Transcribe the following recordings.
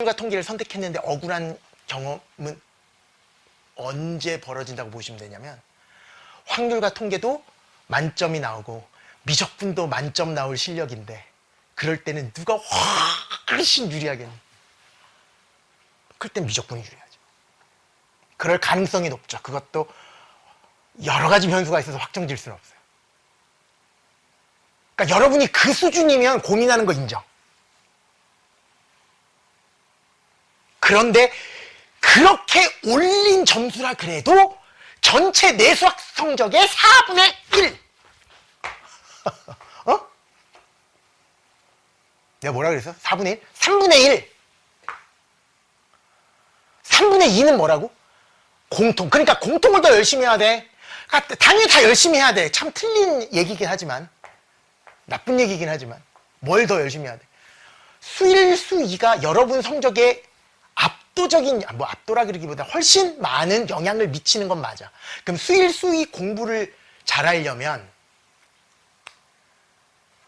확률과 통계를 선택했는데 억울한 경험은 언제 벌어진다고 보시면 되냐면 확률과 통계도 만점이 나오고 미적분도 만점 나올 실력인데 그럴 때는 누가 훨씬 유리하겠니? 그럴 땐 미적분이 유리하죠. 그럴 가능성이 높죠. 그것도 여러 가지 변수가 있어서 확정질 수는 없어요. 그러니까 여러분이 그 수준이면 고민하는 거 인정. 그런데 그렇게 올린 점수라 그래도 전체 내수학 성적의 4분의 1. 어? 내가 뭐라 그랬어? 4분의 1? 3분의 1. 3분의 2는 뭐라고? 공통. 그러니까 공통을 더 열심히 해야 돼. 그러니까 당연히 다 열심히 해야 돼. 참 틀린 얘기긴 하지만. 나쁜 얘기긴 하지만. 뭘 더 열심히 해야 돼? 수일, 수이가 여러분 성적에 압도적인, 뭐 압도라 그러기보다 훨씬 많은 영향을 미치는 건 맞아. 그럼 수일, 수이 공부를 잘하려면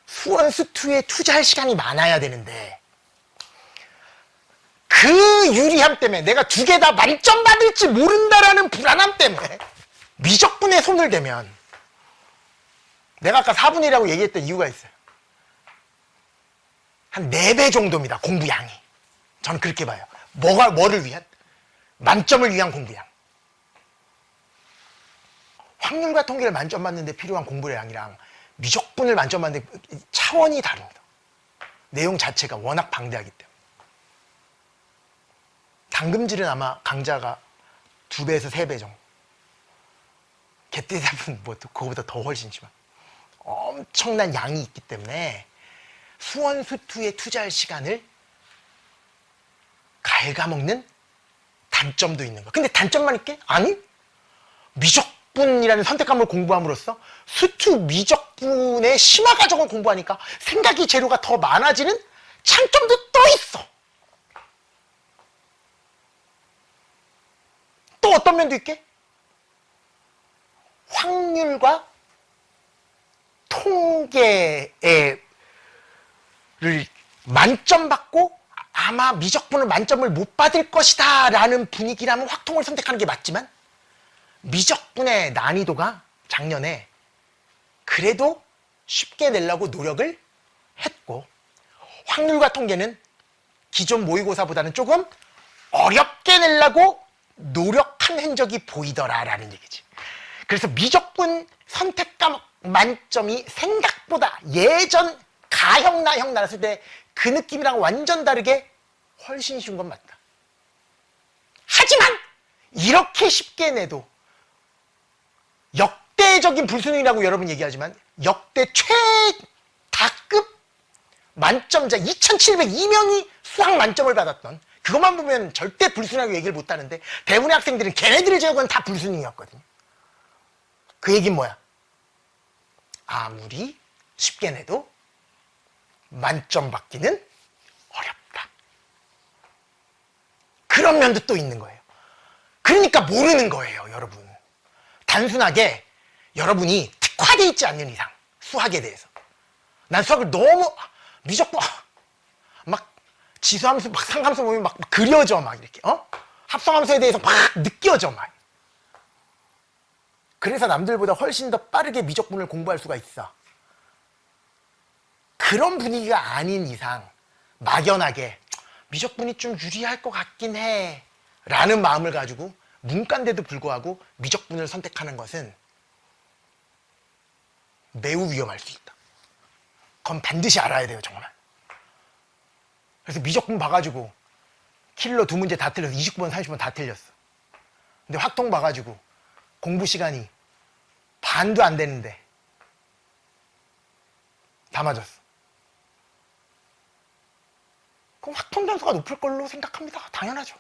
수원, 수투에 투자할 시간이 많아야 되는데 그 유리함 때문에 내가 두 개 다 만점 받을지 모른다라는 불안함 때문에 미적분에 손을 대면 내가 아까 4분이라고 얘기했던 이유가 있어요. 한 4배 정도입니다. 공부량이. 저는 그렇게 봐요. 뭐가, 뭐를 위한? 만점을 위한 공부량. 확률과 통계를 만점 받는데 필요한 공부량이랑 미적분을 만점 받는데 차원이 다릅니다. 내용 자체가 워낙 방대하기 때문에. 당금질은 아마 강자가 두 배에서 세 배 정도. 개떼잡은 뭐 그거보다 더 훨씬 심한. 엄청난 양이 있기 때문에 수원수투에 투자할 시간을 갉아먹는 단점도 있는 거야. 근데 단점만 있게? 아니. 미적분이라는 선택감을 공부함으로써 수투 미적분의 심화 과정을 공부하니까 생각이 재료가 더 많아지는 장점도 또 있어. 또 어떤 면도 있게? 확률과 통계를 만점 받고 아마 미적분을 만점을 못 받을 것이다 라는 분위기라면 확통을 선택하는 게 맞지만 미적분의 난이도가 작년에 그래도 쉽게 내려고 노력을 했고 확률과 통계는 기존 모의고사보다는 조금 어렵게 내려고 노력한 흔적이 보이더라라는 얘기지. 그래서 미적분 선택감 만점이 생각보다 예전 가형 나형 나왔을 때 그 느낌이랑 완전 다르게 훨씬 쉬운 건 맞다. 하지만 이렇게 쉽게 내도 역대적인 불수능이라고 여러분 얘기하지만 역대 최다급 만점자 2,702명이 수학 만점을 받았던 그것만 보면 절대 불수능이라고 얘기를 못 하는데 대부분의 학생들은 걔네들을 제외하고는 다 불수능이었거든요. 그 얘기는 뭐야? 아무리 쉽게 내도 만점 받기는 어렵다. 그런 면도 또 있는 거예요. 그러니까 모르는 거예요, 여러분. 단순하게 여러분이 특화되어 있지 않는 이상, 수학에 대해서. 난 수학을 너무 미적분, 막 지수함수, 막 상함수 보면 막, 막 그려져, 막 이렇게, 어? 합성함수에 대해서 막 느껴져, 막. 그래서 남들보다 훨씬 더 빠르게 미적분을 공부할 수가 있어. 그런 분위기가 아닌 이상 막연하게 미적분이 좀 유리할 것 같긴 해 라는 마음을 가지고 문과인데도 불구하고 미적분을 선택하는 것은 매우 위험할 수 있다. 그건 반드시 알아야 돼요 정말. 그래서 미적분 봐가지고 킬러 두 문제 다 틀려서 29번 30번 다 틀렸어. 근데 확통 봐가지고 공부 시간이 반도 안 되는데 다 맞았어. 그럼 확통 점수가 높을 걸로 생각합니다. 당연하죠.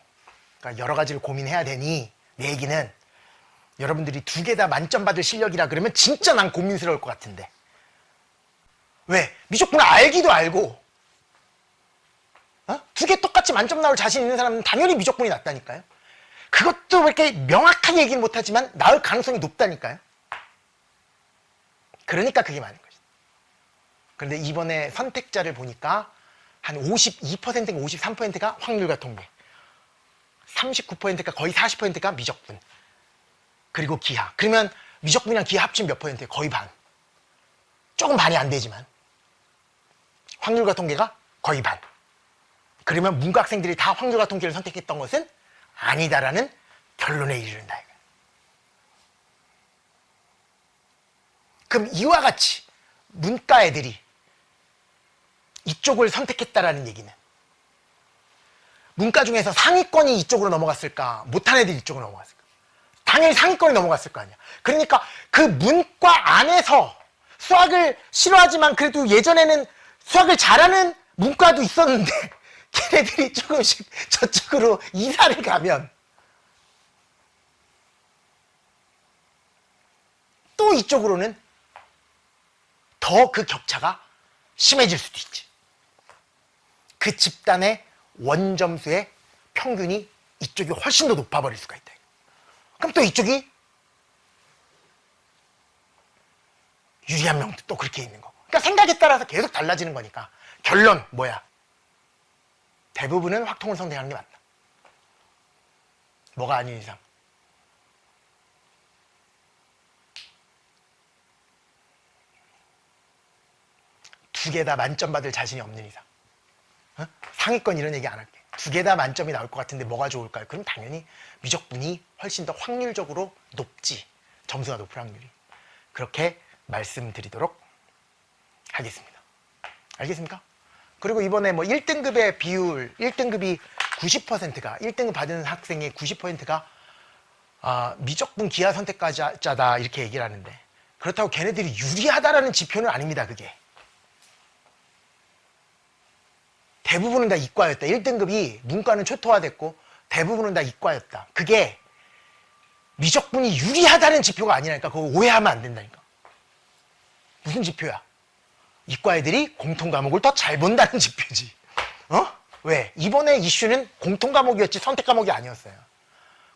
그러니까 여러 가지를 고민해야 되니 내 얘기는 여러분들이 두 개 다 만점 받을 실력이라 그러면 진짜 난 고민스러울 것 같은데 왜? 미적분을 알기도 알고 어? 두개 똑같이 만점 나올 자신 있는 사람은 당연히 미적분이 낫다니까요. 그것도 이렇게 명확하게 얘기는 못하지만 나을 가능성이 높다니까요. 그러니까 그게 많은 거죠. 그런데 이번에 선택자를 보니까 한 52%인가 53%가 확률과 통계. 39%가 거의 40%가 미적분. 그리고 기하. 그러면 미적분이랑 기하 합치면 몇 퍼센트예요? 거의 반. 조금 반이 안 되지만. 확률과 통계가 거의 반. 그러면 문과 학생들이 다 확률과 통계를 선택했던 것은 아니다라는 결론에 이르른다. 그럼 이와 같이 문과 애들이 이쪽을 선택했다라는 얘기는 문과 중에서 상위권이 이쪽으로 넘어갔을까? 못한 애들이 이쪽으로 넘어갔을까? 당연히 상위권이 넘어갔을 거 아니야. 그러니까 그 문과 안에서 수학을 싫어하지만 그래도 예전에는 수학을 잘하는 문과도 있었는데 걔네들이 조금씩 저쪽으로 이사를 가면 또 이쪽으로는 더 그 격차가 심해질 수도 있지. 그 집단의 원점수의 평균이 이쪽이 훨씬 더 높아 버릴 수가 있다. 그럼 또 이쪽이 유리한 명도 또 그렇게 있는 거고. 그러니까 생각에 따라서 계속 달라지는 거니까. 결론 뭐야? 대부분은 확통을 선택하는 게 맞다. 뭐가 아닌 이상. 두 개 다 만점 받을 자신이 없는 이상. 어? 상위권 이런 얘기 안 할게. 두 개 다 만점이 나올 것 같은데 뭐가 좋을까요? 그럼 당연히 미적분이 훨씬 더 확률적으로 높지. 점수가 높을 확률이. 그렇게 말씀드리도록 하겠습니다. 알겠습니까? 그리고 이번에 뭐 1등급의 비율, 1등급이 90%가, 1등급 받은 학생의 90%가 아, 미적분 기하 선택자다 이렇게 얘기를 하는데 그렇다고 걔네들이 유리하다라는 지표는 아닙니다, 그게. 대부분은 다 이과였다. 1등급이 문과는 초토화됐고 대부분은 다 이과였다. 그게 미적분이 유리하다는 지표가 아니라니까. 그거 오해하면 안 된다니까. 무슨 지표야? 이과 애들이 공통 과목을 더 잘 본다는 지표지. 어? 왜? 이번에 이슈는 공통 과목이었지 선택 과목이 아니었어요.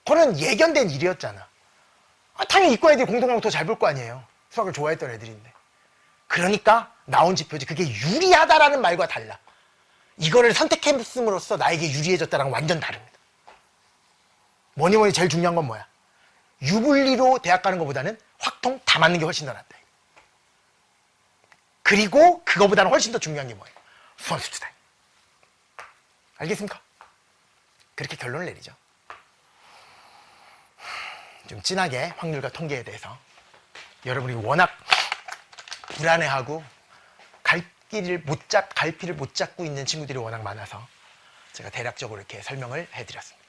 그거는 예견된 일이었잖아. 아, 당연히 이과 애들이 공통 과목 더 잘 볼 거 아니에요. 수학을 좋아했던 애들인데. 그러니까 나온 지표지. 그게 유리하다라는 말과 달라. 이거를 선택했음으로써 나에게 유리해졌다랑 완전 다릅니다. 뭐니 뭐니 제일 중요한 건 뭐야? 유불리로 대학 가는 것보다는 확통 다 맞는 게 훨씬 더 낫다. 그리고 그거보다는 훨씬 더 중요한 게 뭐예요? 수원 수투다. 알겠습니까? 그렇게 결론을 내리죠. 좀 진하게 확률과 통계에 대해서 여러분이 워낙 불안해하고 갈 길을 못 잡, 갈피를 못 잡고 있는 친구들이 워낙 많아서 제가 대략적으로 이렇게 설명을 해드렸습니다.